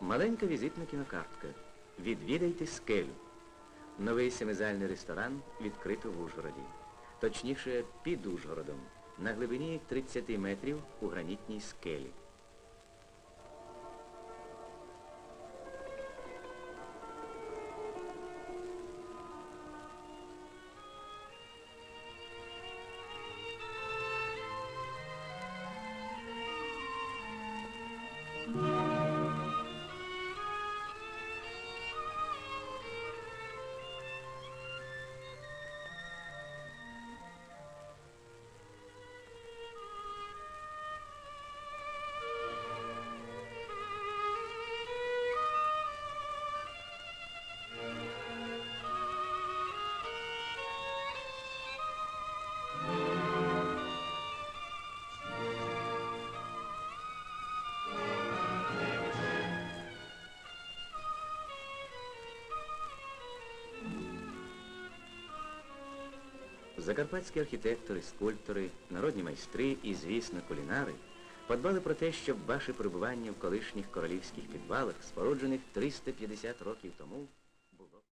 Маленька візитна кінокартка. Відвідайте скелю. Новий семизальний ресторан відкрито в Ужгороді. Точніше, під Ужгородом. На глибині 30 метрів у гранітній скелі. Закарпатські архітектори, скульптори, народні майстри і, звісно, кулінари подбали про те, щоб ваше перебування в колишніх королівських підвалах, споруджених 350 років тому,